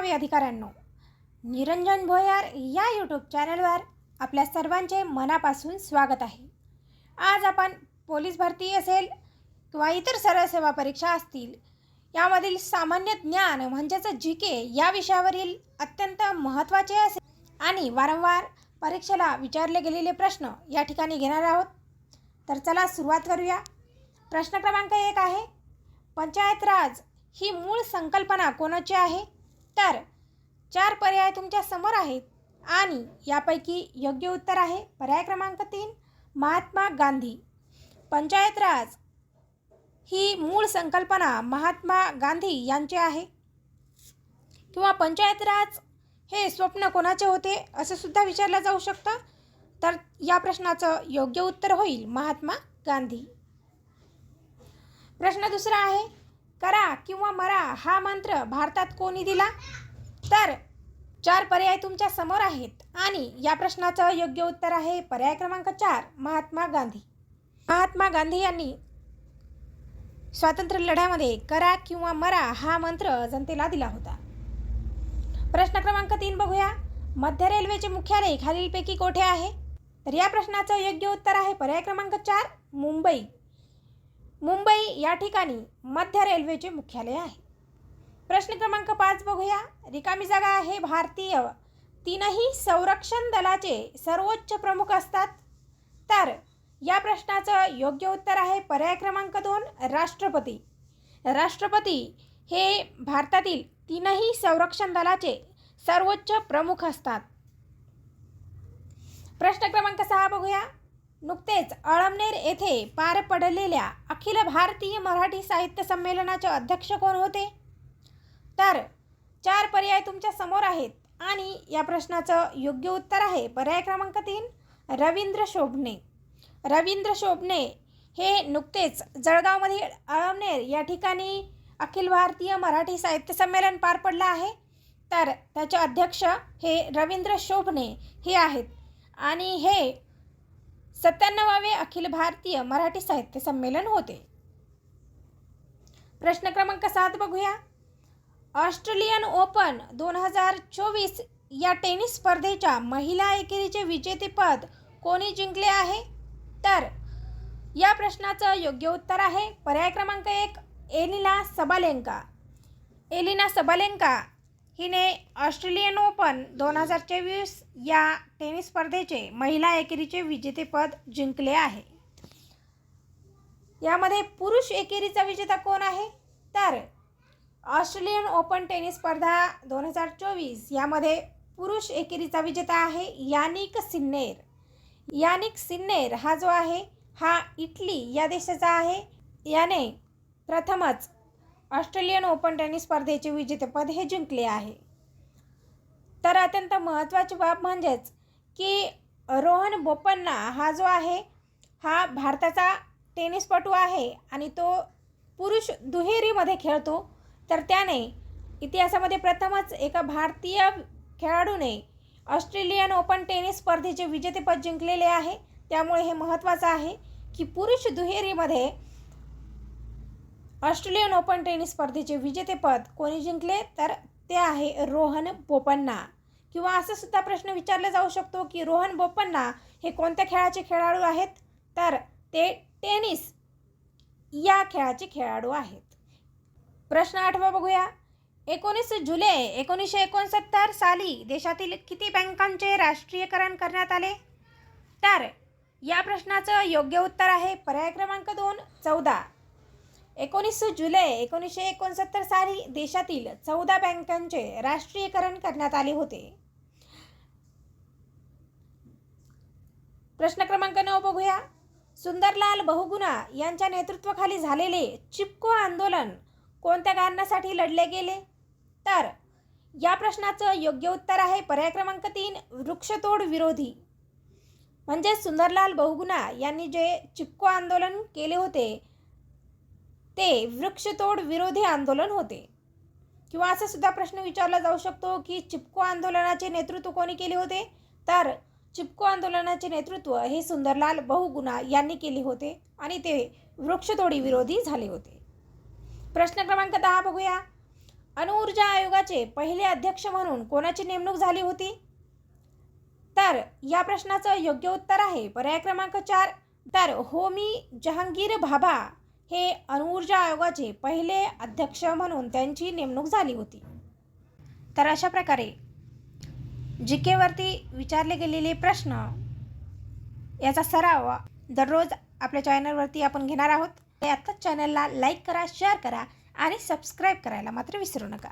करावे अधिकाऱ्यांनो. निरंजन भोयार या यूट्यूब चॅनलवर आपल्या सर्वांचे मनापासून स्वागत आहे. आज आपण पोलीस भरती असेल किंवा इतर सरळ सेवा परीक्षा असतील यामधील सामान्य ज्ञान म्हणजेच जी के या विषयावरील अत्यंत महत्त्वाचे असे आणि वारंवार परीक्षेला विचारले गेलेले प्रश्न या ठिकाणी घेणार आहोत. तर चला सुरुवात करूया. प्रश्न क्रमांक एक आहे पंचायत राज ही मूळ संकल्पना कोणाची आहे? तर चार पर्याय तुमच्यासमोर आहेत. आणि यापैकी योग्य उत्तर आहे पर्याय क्रमांक तीन महात्मा गांधी. पंचायत राज ही मूळ संकल्पना महात्मा गांधी यांची आहे. किंवा पंचायत राज हे स्वप्न कोणाचे होते असं सुद्धा विचारलं जाऊ शकतं. तर या प्रश्नाचं योग्य उत्तर होईल महात्मा गांधी. प्रश्न दुसरा आहे करा किंवा मरा हा मंत्र भारतात कोणी दिला? तर चार पर्याय तुमच्यासमोर आहेत. आणि या प्रश्नाचं योग्य उत्तर आहे पर्याय क्रमांक चार महात्मा गांधी. महात्मा गांधी यांनी स्वातंत्र्य लढ्यामध्ये करा किंवा मरा हा मंत्र जनतेला दिला होता. प्रश्न क्रमांक तीन बघूया. मध्य रेल्वेचे मुख्यालय खालीलपैकी कोठे आहे? तर या प्रश्नाचं योग्य उत्तर आहे पर्याय क्रमांक चार मुंबई. मुंबई या ठिकाणी मध्य रेल्वेचे मुख्यालय आहे. प्रश्न क्रमांक पाच बघूया. रिकामी जागा आहे भारतीय. तीनही संरक्षण दलाचे सर्वोच्च प्रमुख असतात. तर या प्रश्नाचं योग्य उत्तर आहे पर्याय क्रमांक दोन राष्ट्रपती. राष्ट्रपती हे भारतातील तीनही संरक्षण दलाचे सर्वोच्च प्रमुख असतात. प्रश्न क्रमांक सहा बघूया. नुकतेच अळमनेर येथे पार पडलेल्या अखिल भारतीय मराठी साहित्य संमेलनाचे अध्यक्ष कोण होते? तर चार पर्याय तुमच्यासमोर आहेत आणि या प्रश्नाचं योग्य उत्तर आहे. पर्याय क्रमांक तीन रवींद्र शोभणे. रवींद्र शोभणे हे नुकतेच जळगावमधील अळमनेर या ठिकाणी अखिल भारतीय मराठी साहित्य संमेलन पार पडलं आहे. तर त्याचे अध्यक्ष हे रवींद्र शोभणे हे आहेत. आणि हे सत्त्याण्णवावे अखिल भारतीय मराठी साहित्य संमेलन होते. प्रश्न क्रमांक सात बघूया. ऑस्ट्रेलियन ओपन दोन हजार चोवीस या टेनिस स्पर्धेच्या महिला एकेरीचे विजेतेपद कोणी जिंकले आहे? तर या प्रश्नाचं योग्य उत्तर आहे. पर्याय क्रमांक एक एलिना सबालेंका. एलिना सबालेंका हिने ऑस्ट्रेलियन ओपन दोन हजार चोवीस या टेनिस स्पर्धेचे महिला एकेरीचे विजेतेपद जिंकले आहे. यामध्ये पुरुष एकेरीचा विजेता कोण आहे? तर ऑस्ट्रेलियन ओपन टेनिस स्पर्धा दोन हजार चोवीस यामध्ये पुरुष एकेरीचा विजेता आहे यानिक सिन्नेर. यानिक सिन्नेर हा जो आहे हा इटली या देशाचा आहे. याने प्रथमच ऑस्ट्रेलियन ओपन टेनिस स्पर्धेचे विजेतेपद हे जिंकले आहे. तर अत्यंत महत्त्वाची बाब म्हणजेच की रोहन बोपन्ना हा जो आहे हा भारताचा टेनिसपटू आहे आणि तो पुरुष दुहेरीमध्ये खेळतो. तर त्याने इतिहासामध्ये प्रथमच एका भारतीय खेळाडूने ऑस्ट्रेलियन ओपन टेनिस स्पर्धेचे विजेतेपद जिंकलेले आहे. त्यामुळे हे महत्त्वाचं आहे की पुरुष दुहेरीमध्ये ऑस्ट्रेलियन ओपन टेनिस स्पर्धेचे विजेतेपद कोणी जिंकले? तर ते आहे रोहन बोपन्ना. किंवा असं सुद्धा प्रश्न विचारला जाऊ शकतो की रोहन बोपन्ना हे कोणत्या खेळाचे खेळाडू आहेत? तर ते टेनिस या खेळाचे खेळाडू आहेत. प्रश्न आठवा बघूया. एकोणीस जुलै एकोणीसशे एकोणसत्तर साली देशातील किती बँकांचे राष्ट्रीयकरण करण्यात आले? तर या प्रश्नाचं योग्य उत्तर आहे पर्याय क्रमांक दोन चौदा. एकोणीस जुलै एकोणीसशे एकोणसत्तर साली देशातील चौदा बँकांचे राष्ट्रीयकरण करण्यात आले होते. प्रश्न क्रमांक नऊ बघूया. सुंदरलाल बहुगुणा यांच्या नेतृत्वाखाली झालेले चिपको आंदोलन कोणत्या कारणासाठी लढले गेले? तर या प्रश्नाचं योग्य उत्तर आहे पर्याय क्रमांक तीन वृक्षतोड विरोधी. म्हणजे सुंदरलाल बहुगुणा यांनी जे चिपको आंदोलन केले होते ते वृक्षतोड विरोधी आंदोलन होते. किंवा असा सुद्धा प्रश्न विचारला जाऊ शकतो की चिपको आंदोलनाचे नेतृत्व कोणी केले होते? तर चिपको आंदोलनाचे नेतृत्व हे सुंदरलाल बहुगुणा यांनी केले होते आणि ते वृक्षतोडी विरोधी झाले होते. प्रश्न क्रमांक दहा बघूया. अणुऊर्जा आयोगाचे पहिले अध्यक्ष म्हणून कोणाची नेमणूक झाली होती? तर या प्रश्नाचं योग्य उत्तर आहे. पर्याय क्रमांक चार. तर होमी जहांगीर भाभा हे अणुऊर्जा आयोगाचे पहिले अध्यक्ष म्हणून त्यांची नेमणूक झाली होती. तर अशा प्रकारे जी केवरती विचारले गेलेले प्रश्न याचा सराव दररोज आपल्या चॅनलवरती आपण घेणार आहोत. आत्ताच चॅनलला लाईक करा शेअर करा आणि सबस्क्राईब करायला मात्र विसरू नका.